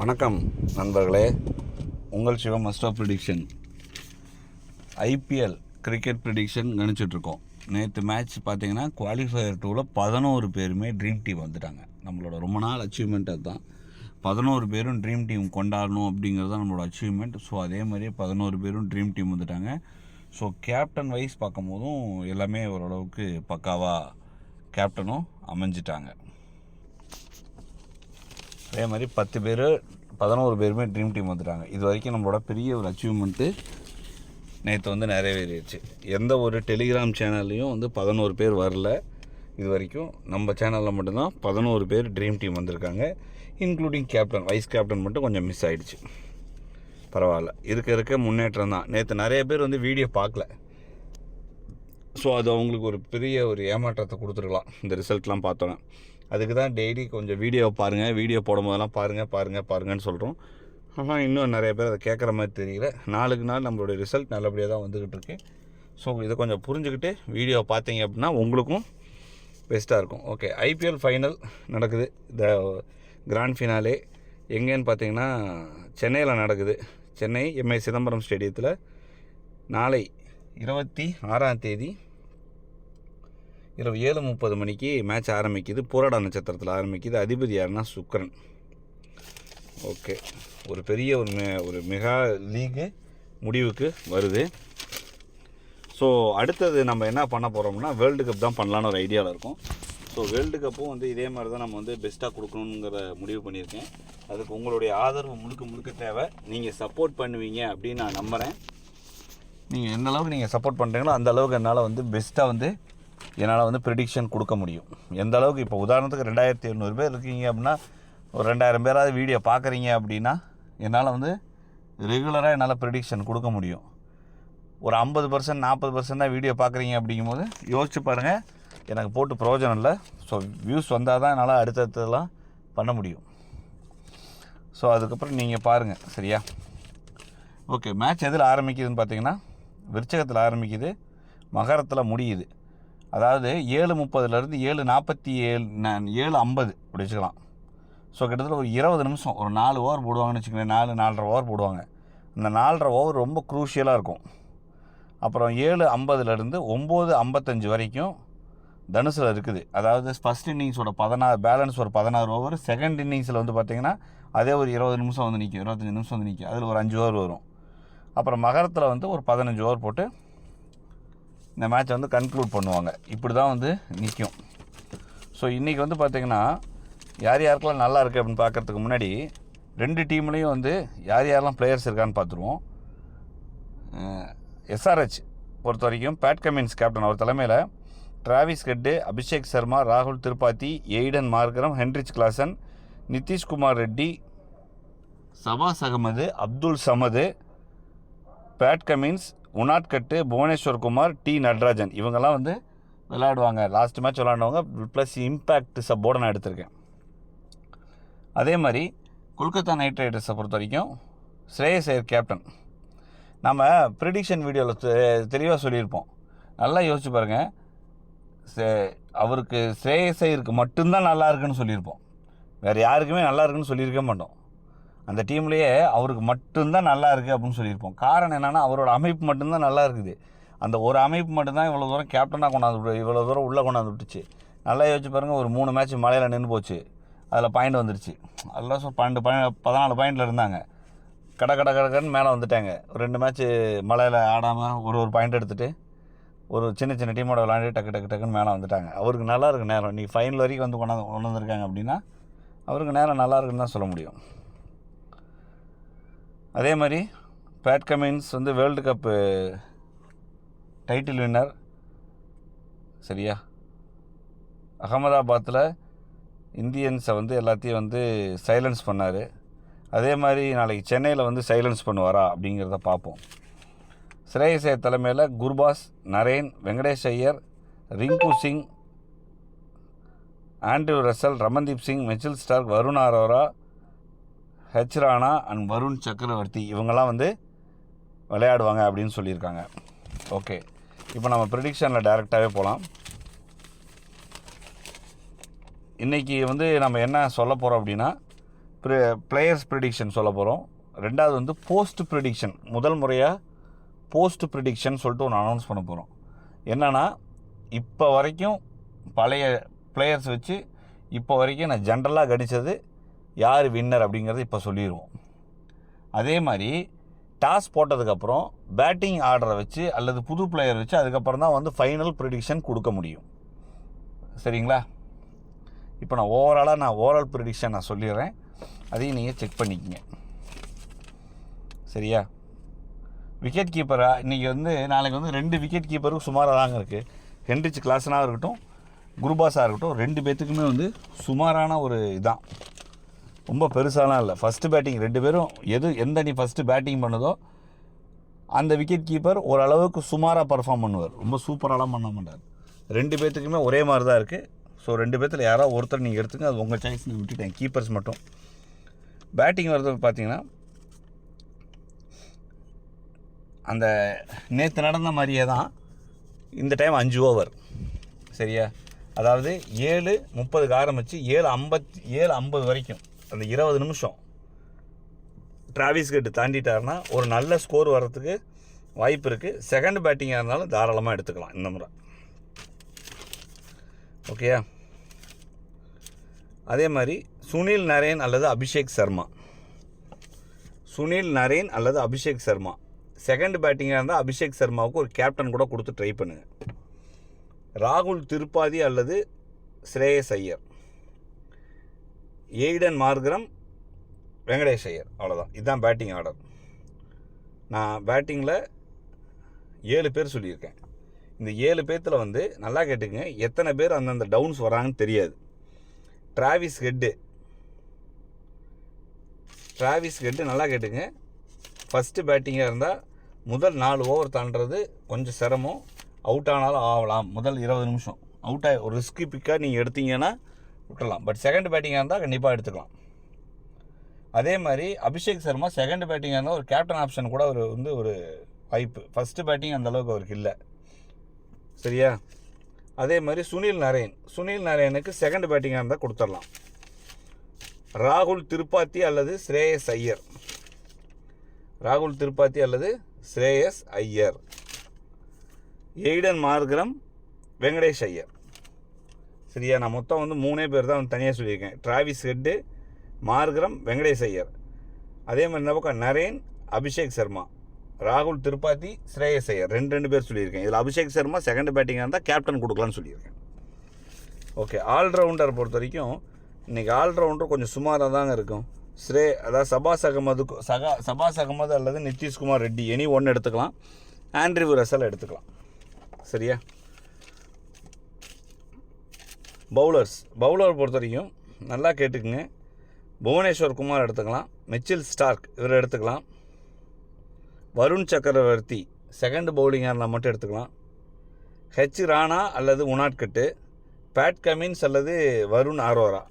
வணக்கம் நண்பர்களே. உங்கள் சிவம் மஸ்டா ப்ரிடிக்ஷன் ஐபிஎல் கிரிக்கெட் ப்ரிடிக்ஷன் கணிச்சிட்ருக்கோம். நேற்று மேட்ச் பார்த்தீங்கன்னா குவாலிஃபயர் டூவில் பதினோரு பேருமே ட்ரீம் டீம் வந்துட்டாங்க. நம்மளோட ரொம்ப நாள் அச்சீவ்மெண்ட் அதுதான். பதினோரு பேரும் ட்ரீம் டீம் கொண்டாடணும் அப்படிங்கிறது தான் நம்மளோட அச்சீவ்மெண்ட் ஸோ அதே மாதிரியே பதினோரு பேரும் ட்ரீம் டீம் வந்துட்டாங்க. ஸோ கேப்டன் வைஸ் பார்க்கும்போதும் எல்லாமே ஓரளவுக்கு பக்காவாக கேப்டனும் அமைஞ்சிட்டாங்க. அதே மாதிரி பத்து பேர் பதினோரு பேருமே ட்ரீம் டீம் வந்துட்டாங்க. இது வரைக்கும் நம்மளோட பெரிய ஒரு அச்சீவ்மெண்ட்டு நேற்று வந்து நிறைவேறிடுச்சு. எந்த ஒரு டெலிகிராம் சேனல்லையும் வந்து பதினோரு பேர் வரல. இது வரைக்கும் நம்ம சேனலில் மட்டும்தான் பதினோரு பேர் ட்ரீம் டீம் வந்திருக்காங்க. இன்க்ளூடிங் கேப்டன் வைஸ் கேப்டன் மட்டும் கொஞ்சம் மிஸ் ஆகிடுச்சு பரவாயில்ல. இருக்க இருக்க முன்னேற்றம் தான். நேற்று நிறைய பேர் வந்து வீடியோ பார்க்கல. ஸோ அது அவங்களுக்கு ஒரு பெரிய ஒரு ஏமாற்றத்தை கொடுத்துருக்கலாம். இந்த ரிசல்ட்லாம் பார்த்தோன்னே. அதுக்கு தான் டெய்லி கொஞ்சம் வீடியோ பாருங்கள் வீடியோ போடும்போதெல்லாம் பாருங்கள் பாருங்கள் பாருங்கன்னு சொல்கிறோம் ஆனால் இன்னும் நிறைய பேர் அதை கேட்குற மாதிரி தெரியல. நாளுக்கு நாள் நம்மளுடைய ரிசல்ட் நல்லபடியாக தான் வந்துக்கிட்டு இருக்கு. ஸோ இதை கொஞ்சம் புரிஞ்சுக்கிட்டு வீடியோ பார்த்தீங்க அப்படின்னா உங்களுக்கும் பெஸ்ட்டாக இருக்கும். ஓகே ஐபிஎல் ஃபைனல் நடக்குது. இந்த கிராண்ட் ஃபினாலே எங்கேன்னு பார்த்தீங்கன்னா சென்னையில் நடக்குது. சென்னை எம்ஏ சிதம்பரம் ஸ்டேடியத்தில் நாளை இருபத்தி ஆறாம் தேதி இரவு ஏழு முப்பது மணிக்கு மேட்ச் ஆரம்பிக்குது. போராட நட்சத்திரத்தில் ஆரம்பிக்குது. அதிபதி யாருன்னா சுக்கரன். ஓகே. ஒரு பெரிய ஒரு ஒரு மெகா லீகு முடிவுக்கு வருது. ஸோ அடுத்தது நம்ம என்ன பண்ண போகிறோம்னா வேர்ல்டு கப் தான் பண்ணலான்னு ஒரு ஐடியாவில் இருக்கும். ஸோ வேர்ல்டு கப்பும் வந்து இதே மாதிரி தான் நம்ம வந்து பெஸ்ட்டாக கொடுக்கணுங்கிற முடிவு பண்ணியிருக்கேன். அதுக்கு உங்களுடைய ஆதரவு முழுக்க முழுக்க தேவை. நீங்கள் சப்போர்ட் பண்ணுவீங்க அப்படின்னு நான் நம்புகிறேன் நீங்கள் எந்த அளவுக்கு நீங்கள் சப்போர்ட் பண்ணுறீங்களோ அந்த அளவுக்கு என்னால் வந்து பெஸ்ட்டாக வந்து என்னால் வந்து ப்ரிடிக்ஷன் கொடுக்க முடியும். எந்த அளவுக்கு இப்போ உதாரணத்துக்கு ரெண்டாயிரத்தி எழுநூறு பேர் இருக்கீங்க அப்படின்னா ஒரு ரெண்டாயிரம் பேராவது வீடியோ பார்க்குறீங்க அப்படின்னா என்னால் வந்து ரெகுலராக என்னால் ப்ரிடிக்ஷன் கொடுக்க முடியும். ஒரு ஐம்பது பர்சன்ட் நாற்பது பர்சன்ட் தான் வீடியோ பார்க்குறீங்க அப்படிங்கும்போது யோசிச்சு பாருங்கள் எனக்கு போட்டு பிரயோஜனம் இல்லை. ஸோ வியூஸ் வந்தால் தான் என்னால் அடுத்தடுத்ததெல்லாம் பண்ண முடியும். ஸோ அதுக்கப்புறம் நீங்கள் பாருங்கள் சரியா? ஓகே மேட்ச் எதில் ஆரம்பிக்குதுன்னு பார்த்தீங்கன்னா விருச்சகத்தில் ஆரம்பிக்குது மகரத்தில் முடியுது. அதாவது ஏழு முப்பதுலேருந்து ஏழு நாற்பத்தி ஏழு ந- ஏழு ஐம்பது அப்படி வச்சுக்கலாம். ஸோ கிட்டத்தட்ட ஒரு இருபது நிமிஷம் ஒரு நாலு ஓவர் போடுவாங்கன்னு வச்சுக்கோங்களேன் நாலு நாலரை ஓவர் போடுவாங்க. அந்த நாலரை ஓவர் ரொம்ப க்ரூஷியலாக இருக்கும். அப்புறம் ஏழு ஐம்பதுலேருந்து ஒம்பது ஐம்பத்தஞ்சு வரைக்கும் தனுசில் இருக்குது. அதாவது ஃபஸ்ட் இன்னிங்ஸோட பதினாறு பேலன்ஸ் ஒரு பதினாறு ஓவர் செகண்ட் இன்னிங்ஸில் வந்து பார்த்திங்கன்னா அதே ஒரு இருபது நிமிஷம் வந்து நிற்கும் இருபத்தஞ்சி நிமிஷம் வந்து நிற்கும் அதில் ஒரு அஞ்சு ஓவர் வரும். அப்புறம் மகரத்தில் வந்து ஒரு பதினஞ்சு ஓவர் போட்டு இந்த மேட்சை வந்து கன்க்ளூட் பண்ணுவாங்க. இப்படி தான் வந்து நிற்கும் ஸோ இன்றைக்கி வந்து பார்த்திங்கன்னா யார் யாருக்கெல்லாம் நல்லா இருக்குது அப்படின்னு பார்க்குறதுக்கு முன்னாடி ரெண்டு டீம்லேயும் வந்து யார் யாரெல்லாம் பிளேயர்ஸ் இருக்கான்னு பார்த்துருவோம் எஸ்ஆர்ஹெச் பொறுத்த வரைக்கும் பேட் கமின்ஸ் கேப்டன் அவர் தலைமையில் டிராவிஸ் ஹெட்டு அபிஷேக் சர்மா ராகுல் Tripathi Aiden Markram Heinrich Klaasen Nitish Kumar Reddy Shahbaz Ahmed Abdul Samad Pat Cummins Unadkat Bhuvneshwar Kumar T. Natarajan. இவங்கெல்லாம் வந்து விளையாடுவாங்க. லாஸ்ட் மேட்ச் விளாண்டவங்க ப்ளஸ் இம்பேக்ட் சப்போர்ட் நான் எடுத்திருக்கேன். அதே மாதிரி கொல்கத்தா நைட் ரைடர்ஸை பொறுத்த வரைக்கும் ஸ்ரேயஸ் ஐயர் கேப்டன் நம்ம ப்ரிடிக்ஷன் வீடியோவில் தெளிவாக சொல்லியிருப்போம். நல்லா யோசிச்சு பாருங்கள் சே- அவருக்கு ஸ்ரேயஸ் ஐயருக்கு மட்டும்தான் நல்லா இருக்குன்னு சொல்லியிருப்போம். வேறு யாருக்குமே நல்லா இருக்குன்னு சொல்லியிருக்க மாட்டோம். அந்த டீம்லேயே அவருக்கு மட்டும்தான் நல்லா இருக்குது அப்படின்னு சொல்லியிருப்போம். காரணம் என்னென்னா அவரோட அமைப்பு மட்டும்தான் நல்லா இருக்குது. அந்த ஒரு அமைப்பு மட்டும்தான் இவ்வளோ தூரம் கேப்டனாக கொண்டாந்து விட்டு இவ்வளோ தூரம் உள்ளே கொண்டாந்து விட்டுச்சு. நல்லா யோசிச்சு பாருங்கள் ஒரு மூணு மேட்ச் மழையில் நின்று போச்சு. அதில் பாயிண்ட் வந்துருச்சு. அதெல்லாம் ஸோ பன்னெண்டு பாயிண்ட் பதினாலு பாயிண்டில் இருந்தாங்க. கட கட கடன்னு மேலே வந்துட்டாங்க. ரெண்டு மேட்ச்சு மலையில் ஆடாமல் ஒரு ஒரு பாயிண்ட் எடுத்துகிட்டு ஒரு சின்ன சின்ன டீமோட விளாண்டு டக்கு டக்கு டக்குன்னு மேலே வந்துட்டாங்க. அவருக்கு நல்லா இருக்கு நேரம். நீ ஃபைனல் வரைக்கும் வந்து கொண்டாந்து கொண்டு வந்திருக்காங்க அப்படின்னா அவருக்கு நேரம் நல்லா இருக்குன்னு தான் சொல்ல முடியும். அதே மாதிரி பேட் கமின்ஸ் வந்து வேர்ல்டு கப்பு டைட்டில் வின்னர் சரியா? அகமதாபாத்தில் இந்தியன்ஸை வந்து எல்லாத்தையும் வந்து சைலன்ஸ் பண்ணார். அதே மாதிரி நாளைக்கு சென்னையில் வந்து சைலன்ஸ் பண்ணுவாரா அப்படிங்கிறத பார்ப்போம். ஸ்ரேயசே தலைமையில் Gurbaz Narine Venkatesh Iyer Rinku Singh Andre Russell Ramandeep Singh Mitchell Starc Varun Arora H Rana and Varun Chakravarthy இவங்கெல்லாம் வந்து விளையாடுவாங்க அப்படின்னு சொல்லியிருக்காங்க. ஓகே இப்போ நம்ம ப்ரிடிக்ஷனில் டைரெக்டாகவே போகலாம் இன்றைக்கி வந்து நம்ம என்ன சொல்ல போகிறோம் அப்படின்னா பிளேயர்ஸ் ப்ரிடிக்ஷன் சொல்ல போகிறோம் ரெண்டாவது வந்து போஸ்ட் ப்ரிடிக்ஷன் முதல் முறையாக போஸ்ட் ப்ரிடிக்ஷன் சொல்லிட்டு ஒன்று அனௌன்ஸ் பண்ண போகிறோம் என்னென்னா இப்போ வரைக்கும் பழைய பிளேயர்ஸ் வச்சு இப்போ வரைக்கும் நான் ஜென்ரலாக கணித்தது யார் வின்னர் அப்படிங்கிறத இப்போ சொல்லிடுவோம் அதே மாதிரி டாஸ் போட்டதுக்கப்புறம் பேட்டிங் ஆர்டரை வச்சு அல்லது புது பிளேயர் வச்சு அதுக்கப்புறம் தான் வந்து ஃபைனல் ப்ரிடிக்ஷன் கொடுக்க முடியும். சரிங்களா? இப்போ நான் ஓவராலாக நான் ஓவரால் ப்ரிடிக்ஷன் நான் சொல்லிடுறேன். அதையும் நீங்கள் செக் பண்ணிக்கங்க. சரியா? விக்கெட் கீப்பராக இன்றைக்கி வந்து நாளைக்கு வந்து ரெண்டு விக்கெட் கீப்பருக்கு சுமாராக தாங்க இருக்குது ஹென்ரிச் கிளாஸனாக இருக்கட்டும் குருபாஸாக இருக்கட்டும் ரெண்டு பேர்த்துக்குமே வந்து சுமாரான ஒரு இதான். ரொம்ப பெருசாலாம் இல்லை. ஃபஸ்ட்டு பேட்டிங் ரெண்டு பேரும் எது எந்த அணி ஃபஸ்ட்டு பேட்டிங் பண்ணுதோ அந்த விக்கெட் கீப்பர் ஓரளவுக்கு சுமாராக பர்ஃபார்ம் பண்ணுவார். ரொம்ப சூப்பராலாம் பண்ண மாட்டார். ரெண்டு பேர்த்துக்குமே ஒரே மாதிரி தான் இருக்குது ஸோ ரெண்டு பேர்த்தில் யாராவது ஒருத்தர் நீங்கள் எடுத்துங்க அது உங்கள் சாய்ஸ் நான் விட்டுட்டேன் கீப்பர்ஸ் மட்டும். பேட்டிங் வரது பார்த்தீங்கன்னா அந்த நேற்று நடந்த மாதிரியே தான் இந்த டைம் அஞ்சு ஓவர் சரியா? அதாவது ஏழு முப்பதுக்கு ஆரம்பித்து ஏழு ஐம்பத்தி ஏழு ஐம்பது வரைக்கும். அந்த இருபது நிமிஷம் டிராவிஸ் கட்டு தாண்டிட்டாருன்னா ஒரு நல்ல ஸ்கோர் வர்றதுக்கு வாய்ப்பு இருக்குது செகண்ட் பேட்டிங்காக இருந்தாலும் தாராளமாக எடுத்துக்கலாம் இந்த முறை. ஓகேயா? அதே மாதிரி சுனில் நரேன் அல்லது அபிஷேக் சர்மா. சுனில் நரேன் அல்லது அபிஷேக் சர்மா. செகண்ட் பேட்டிங்காக இருந்தால் அபிஷேக் சர்மாவுக்கு ஒரு கேப்டன் கூட கொடுத்து ட்ரை பண்ணுங்கள் ராகுல் திருப்பாதி அல்லது ஸ்ரேயஸ் ஐயர். எய்டன் மார்கரம் வெங்கடேஷ் ஐயர் அவ்வளோதான் இதுதான் பேட்டிங் ஆர்டர் நான் பேட்டிங்கில் ஏழு பேர் சொல்லியிருக்கேன். இந்த ஏழு பேர்த்தில் வந்து நல்லா கேட்டுக்கங்க. எத்தனை பேர் அந்தந்த டவுன்ஸ் வராங்கன்னு தெரியாது. டிராவிஸ் ஹெட்டு டிராவிஸ் ஹெட்டு நல்லா கேட்டுங்க ஃபஸ்ட்டு பேட்டிங்காக இருந்தால் முதல் நாலு ஓவர் தாண்டுறது கொஞ்சம் சிரமம். அவுட் ஆனாலும் ஆகலாம் முதல் இருபது நிமிஷம். அவுட் ஆகி ஒரு ரிஸ்கி பிக்காக நீங்கள் எடுத்தீங்கன்னா விட்டுடலாம் பட் செகண்ட் பேட்டிங்காக இருந்தால் கண்டிப்பாக எடுத்துக்கலாம். அதே மாதிரி அபிஷேக் சர்மா செகண்ட் பேட்டிங்காக இருந்தால் ஒரு கேப்டன் ஆப்ஷன் கூட ஒரு வந்து ஒரு வாய்ப்பு. ஃபஸ்ட்டு பேட்டிங் அந்தளவுக்கு அவருக்கு இல்லை. சரியா? அதே மாதிரி சுனில் நரேன் சுனில் நரேனுக்கு செகண்ட் பேட்டிங்காக இருந்தால் கொடுத்துடலாம். ராகுல் திருப்பாத்தி அல்லது ஸ்ரேயஸ் ஐயர். ராகுல் திருப்பாத்தி அல்லது Shreyas Iyer. Aiden Markram Venkatesh Iyer. சரியா? நான் மொத்தம் வந்து மூணே பேர் தான் வந்து தனியாக சொல்லியிருக்கேன். Travis Head Markram Venkatesh Iyer. அதே மாதிரி இந்த பக்கம் நரேன் அபிஷேக் சர்மா. ராகுல் திருப்பாத்தி ஸ்ரேயஸ் ஐயர். ரெண்டு ரெண்டு பேர் சொல்லியிருக்கேன். இதில் அபிஷேக் சர்மா செகண்ட் பேட்டிங்காக இருந்தால் கேப்டன் கொடுக்கலான்னு சொல்லியிருக்கேன். ஓகே ஆல்ரவுண்டர் பொறுத்த வரைக்கும் இன்றைக்கி ஆல்ரவுண்டர் கொஞ்சம் சுமாராக தாங்க இருக்கும். ஸ்ரே அதாவது சபாஸ் அகமது சகா சபாஸ் அகமது அல்லது நிதிஷ்குமார் ரெட்டி எனி ஒன்று எடுத்துக்கலாம். ஆண்ட்ரிவ் ரசல் எடுத்துக்கலாம். சரியா? பவுலர்ஸ். பவுலர் பொறுத்த வரைக்கும் நல்லா கேட்டுக்குங்க. புவனேஸ்வர் குமார் எடுத்துக்கலாம். மிச்சில் ஸ்டார்க் இவர் எடுத்துக்கலாம். வருண் சக்கரவர்த்தி செகண்ட் பவுலிங்காக இருந்தால் மட்டும் எடுத்துக்கலாம். ஹெச் ராணா அல்லது உனாட்கட்டு பேட் கமின்ஸ் அல்லது வருண் ஆரோரா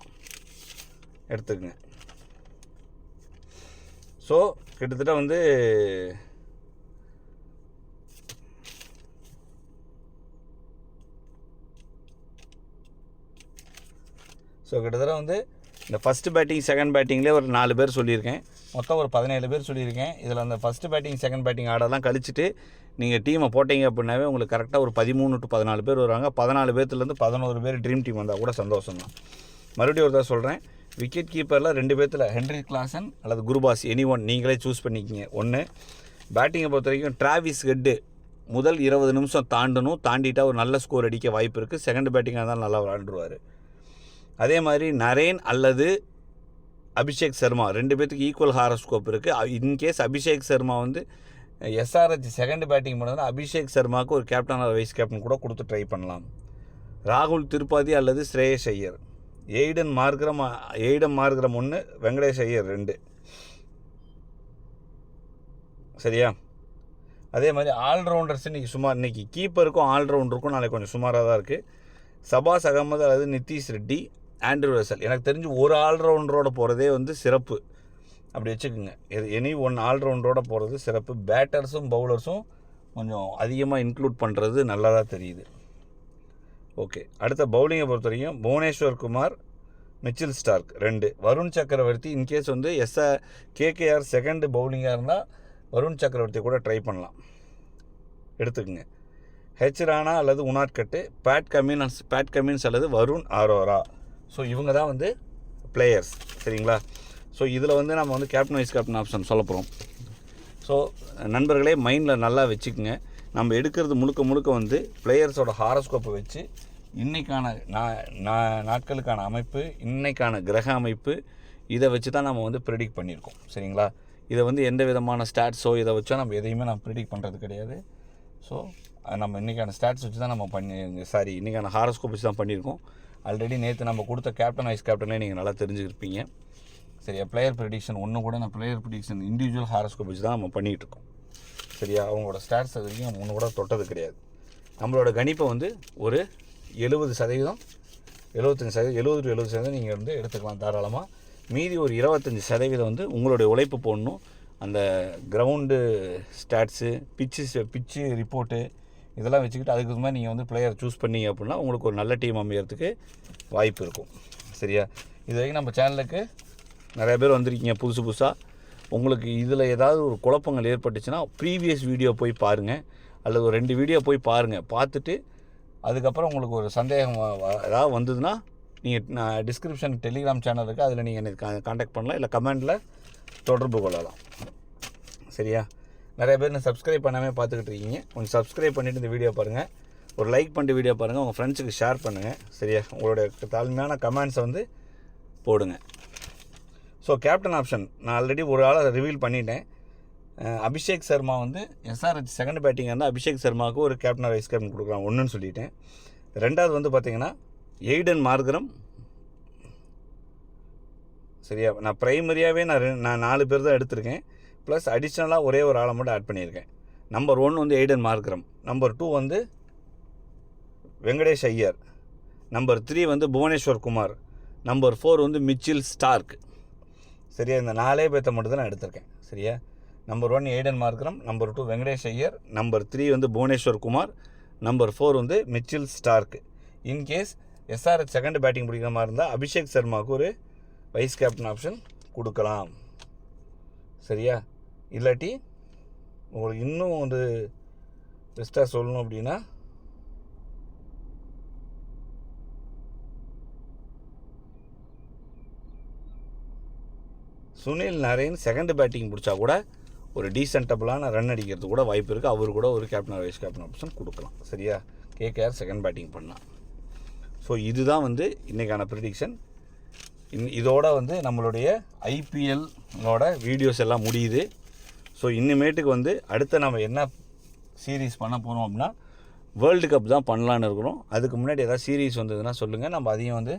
எடுத்துக்கங்க. ஸோ கிட்டத்தட்ட வந்து ஸோ கிட்டத்தட்ட வந்து இந்த ஃபஸ்ட்டு பேட்டிங் செகண்ட் பேட்டிங்லேயே ஒரு நாலு பேர் சொல்லியிருக்கேன். மொத்தம் ஒரு பதினேழு பேர் சொல்லியிருக்கேன். இதில் அந்த ஃபஸ்ட்டு பேட்டிங் செகண்ட் பேட்டிங் ஆர்டர்லாம் கழிச்சிட்டு நீங்கள் டீமை போட்டீங்க அப்படின்னாவே உங்களுக்கு கரெக்டாக ஒரு பதிமூணு டு பதினாலு பேர் வருவாங்க. பதினாலு பேர்த்துலேருந்து பதினோரு பேர் ட்ரீம் டீம் வந்தால் கூட சந்தோஷம் தான் மறுபடியும் ஒருத்தர் சொல்கிறேன் விக்கெட் கீப்பரில் ரெண்டு பேர்த்தில் ஹென்ரி கிளாசன் அல்லது குருபாஸ் எனி ஒன் நீங்களே சூஸ் பண்ணிக்கிங்க. ஒன்று பேட்டிங்கை பொறுத்த வரைக்கும் டிராவிஸ் ஹெட்டு முதல் இருபது நிமிஷம் தாண்டணும். தாண்டிட்டா ஒரு நல்ல ஸ்கோர் அடிக்க வாய்ப்பு இருக்குது செகண்ட் பேட்டிங்காக இருந்தாலும் நல்லா விளாண்டுருவார் அதே மாதிரி நரேன் அல்லது அபிஷேக் சர்மா ரெண்டு பேர்த்துக்கு ஈக்குவல் ஹாரஸ்கோப் இருக்குது இன்கேஸ் அபிஷேக் சர்மா வந்து எஸ்ஆர்ஹெச் செகண்ட் பேட்டிங் பண்ணதுனா அபிஷேக் சர்மாவுக்கு ஒரு கேப்டன் ஆர் வைஸ் கேப்டன் கூட கொடுத்து ட்ரை பண்ணலாம். ராகுல் திருப்பாதி அல்லது Shreyas Iyer. Aiden Markram Aiden Markram ஒன்று வெங்கடேஷ் ஐயர் ரெண்டு. சரியா? அதே மாதிரி ஆல்ரவுண்டர்ஸ் இன்றைக்கி சுமார் இன்றைக்கி கீப்பருக்கும் ஆல்ரவுண்டருக்கும் நாளைக்கு கொஞ்சம் சுமாராக தான் இருக்குது சபாஸ் அகமது அல்லது நிதிஷ் ரெட்டி ஆண்ட்ரூ ரசல் எனக்கு தெரிஞ்சு ஒரு ஆல்ரவுண்டரோட போகிறதே வந்து சிறப்பு. அப்படி வச்சுக்கோங்க. எனி ஒன் ஆல்ரவுண்டரோட போகிறது சிறப்பு. பேட்டர்ஸும் பவுலர்ஸும் கொஞ்சம் அதிகமாக இன்க்ளூட் பண்ணுறது நல்லதாக தெரியுது. ஓகே அடுத்த பவுலிங்கை பொறுத்த வரைக்கும் புவனேஸ்வர் குமார் மிச்சில் ஸ்டார்க் ரெண்டு. வருண் சக்கரவர்த்தி இன்கேஸ் வந்து எஸ்ஆ கேகேஆர் செகண்ட் பவுலிங்காக இருந்தால் வருண் சக்கரவர்த்தி கூட ட்ரை பண்ணலாம். எடுத்துக்கோங்க. ஹெச் ராணா அல்லது Unadkat Pat Cummins Pat Cummins அல்லது வருண் ஆரோரா ஸோ இவங்க தான் வந்து பிளேயர்ஸ் சரிங்களா? ஸோ இதில் வந்து நம்ம வந்து கேப்டன் வைஸ் கேப்டன் ஆப்ஷன் சொல்ல போகிறோம் ஸோ நண்பர்களே மைண்டில் நல்லா வச்சுக்கோங்க. நம்ம எடுக்கிறது முழுக்க முழுக்க வந்து பிளேயர்ஸோட ஹாரோஸ்கோப்பை வச்சு இன்றைக்கான நா- நா- நாட்களுக்கான அமைப்பு இன்றைக்கான கிரக அமைப்பு இதை வச்சு தான் நம்ம வந்து ப்ரிடிக்ட் பண்ணியிருக்கோம் சரிங்களா? இதை வந்து எந்த விதமான ஸ்டாட்ஸோ இதை வச்சோ நம்ம எதையுமே நம்ம ப்ரிடிக்ட் பண்ணுறது கிடையாது. ஸோ நம்ம இன்றைக்கான ஸ்டாட்ஸ் வச்சு தான் நம்ம பண்ணி சாரி இன்றைக்கான ஹாரோஸ்கோப் வச்சு தான் பண்ணியிருக்கோம். ஆல்ரெடி நேற்று நம்ம கொடுத்த கேப்டன் வைஸ் கேப்டனே நீங்கள் நல்லா தெரிஞ்சுருப்பீங்க சரியா? பிளேயர் ப்ரெடிக்ஷன் ஒன்று கூட நான் பிளேயர் ப்ரெடிக்ஷன் இண்டிவிஜுவல் ஹாரோஸ்கோப் வச்சு தான் நம்ம பண்ணிகிட்டு இருக்கோம் சரியா? அவங்களோட ஸ்டாட்ஸ் அது வரைக்கும் ஒன்று கூட தொட்டது கிடையாது. நம்மளோட கணிப்பை வந்து ஒரு எழுபது சதவீதம் எழுபத்தஞ்சி சதவீதம் எழுபது டு எழுபது சதவீதம் நீங்கள் வந்து எடுத்துக்கலாம் தாராளமாக மீதி ஒரு இருபத்தஞ்சி சதவீதம் வந்து உங்களுடைய உழைப்பு போடணும். அந்த கிரவுண்டு ஸ்டாட்ஸு பிச்சு பிச்சு ரிப்போர்ட்டு இதெல்லாம் வச்சுக்கிட்டு அதுக்கு மாதிரி நீங்கள் வந்து பிளேயர் சூஸ் பண்ணீங்க அப்படின்னா உங்களுக்கு ஒரு நல்ல டீம் அமையறதுக்கு வாய்ப்பு இருக்கும். சரியா? இது வரைக்கும் நம்ம சேனலுக்கு நிறைய பேர் வந்திருக்கீங்க புதுசு புதுசாக உங்களுக்கு இதில் ஏதாவது ஒரு குழப்பங்கள் ஏற்பட்டுச்சுன்னா ப்ரீவியஸ் வீடியோ போய் பாருங்கள் அல்லது ஒரு ரெண்டு வீடியோ போய் பாருங்கள் பார்த்துட்டு அதுக்கப்புறம் உங்களுக்கு ஒரு சந்தேகம் ஏதாவது வந்ததுன்னா நீங்கள் நான் டிஸ்கிரிப்ஷன் டெலிகிராம் சேனல் இருக்குது அதில் நீங்கள் எனக்கு காண்டாக்ட் பண்ணலாம். இல்லை கமெண்டில் தொடர்பு கொள்ளலாம். சரியா? நிறைய பேர் நான் சப்ஸ்கிரைப் பண்ணாமல் பார்த்துக்கிட்டு இருக்கீங்க. கொஞ்சம் சப்ஸ்கிரைப் பண்ணிவிட்டு இந்த வீடியோ பாருங்கள் ஒரு லைக் பண்ணிட்டு வீடியோ பாருங்கள் உங்கள் ஃப்ரெண்ட்ஸுக்கு ஷேர் பண்ணுங்கள் சரியா? உங்களுடைய தாழ்மையான கமெண்ட்ஸை வந்து போடுங்க. ஸோ கேப்டன் ஆப்ஷன் நான் ஆல்ரெடி ஒரு ஆளை ரிவீல் பண்ணிட்டேன். அபிஷேக் சர்மா வந்து எஸ்ஆர்ஹெச் செகண்ட் பேட்டிங் இருந்தால் அபிஷேக் சர்மாவுக்கு ஒரு கேப்டன் வைஸ் கேப்டன் கொடுக்குறான் ஒன்றுன்னு சொல்லிட்டேன். ரெண்டாவது வந்து பார்த்தீங்கன்னா எய்டன் மார்கரம். சரியா? நான் ப்ரைமரியாகவே நான் நான் நாலு பேர் தான் எடுத்திருக்கேன். ப்ளஸ் அடிஷ்னலாக ஒரே ஒரு ஆளை மட்டும் ஆட் பண்ணியிருக்கேன். நம்பர் ஒன் வந்து எய்டன் மார்க்ரம் நம்பர் டூ வந்து வெங்கடேஷ் ஐயர். நம்பர் த்ரீ வந்து புவனேஸ்வர் குமார். நம்பர் ஃபோர் வந்து மிச்சில் ஸ்டார்க். சரியா? இந்த நாலே பேர்த்த மட்டும் தான் நான் எடுத்திருக்கேன். சரியா? Number one Aiden Markram number two Venkatesh Iyer number three வந்து புவனேஸ்வர் குமார் நம்பர் ஃபோர் வந்து Mitchell Starc. In case SRH second batting பிடிக்கிற மாதிரி இருந்தால் அபிஷேக் சர்மாவுக்கு ஒரு வைஸ் கேப்டன் ஆப்ஷன் கொடுக்கலாம். சரியா? இல்லாட்டி உங்களுக்கு இன்னும் வந்து பெஸ்ட்டாக சொல்லணும் அப்படின்னா சுனில் நரேன் செகண்ட் பேட்டிங் பிடிச்சா கூட ஒரு டீசென்டபிளான ரன் அடிக்கிறது கூட வாய்ப்பு இருக்குது அவர் கூட ஒரு கேப்டன் வைஸ் கேப்டன் ஆப்ஷன் கொடுக்கலாம். சரியா? கேகேஆர் செகண்ட் பேட்டிங் பண்ணலாம் ஸோ இதுதான் வந்து இன்றைக்கான ப்ரிடிக்ஷன் இன் இதோட வந்து நம்மளுடைய ஐபிஎல்லோட வீடியோஸ் எல்லாம் முடியுது. ஸோ இனிமேட்டுக்கு வந்து அடுத்து நம்ம என்ன சீரீஸ் பண்ண போகிறோம் அப்படின்னா வேர்ல்டு கப் தான் பண்ணலான்னு இருக்கிறோம். அதுக்கு முன்னாடி ஏதாவது சீரீஸ் வந்ததுன்னா சொல்லுங்கள் நம்ம அதையும் வந்து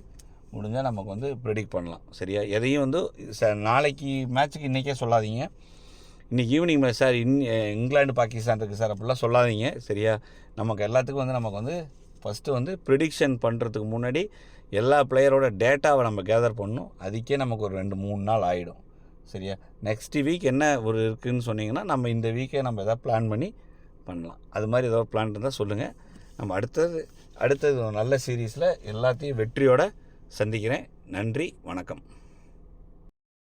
முடிஞ்சால் நமக்கு வந்து ப்ரெடிக்ட் பண்ணலாம். சரியா? எதையும் வந்து ச நாளைக்கு மேட்ச்சுக்கு இன்றைக்கே சொல்லாதீங்க. இன்றைக்கி evening match sir in England Pakistan இருக்குது சார் அப்படிலாம் சொல்லாதீங்க. சரியா? நமக்கு எல்லாத்துக்கும் வந்து நமக்கு வந்து ஃபஸ்ட்டு வந்து ப்ரிடிக்ஷன் பண்ணுறதுக்கு முன்னாடி எல்லா பிளேயரோட டேட்டாவை நம்ம கேதர் பண்ணணும். அதுக்கே நமக்கு ஒரு ரெண்டு மூணு நாள் ஆகிடும் சரியா? நெக்ஸ்ட் வீக் என்ன ஒரு இருக்குதுன்னு சொன்னீங்கன்னா நம்ம இந்த வீக்கே நம்ம எதாவது பிளான் பண்ணி பண்ணலாம். அது மாதிரி ஏதாவது பிளான் இருந்தால் சொல்லுங்கள் நம்ம அடுத்தது அடுத்தது ஒரு நல்ல சீரீஸில் எல்லாத்தையும் வெற்றியோடு சந்திக்கிறேன். நன்றி வணக்கம்.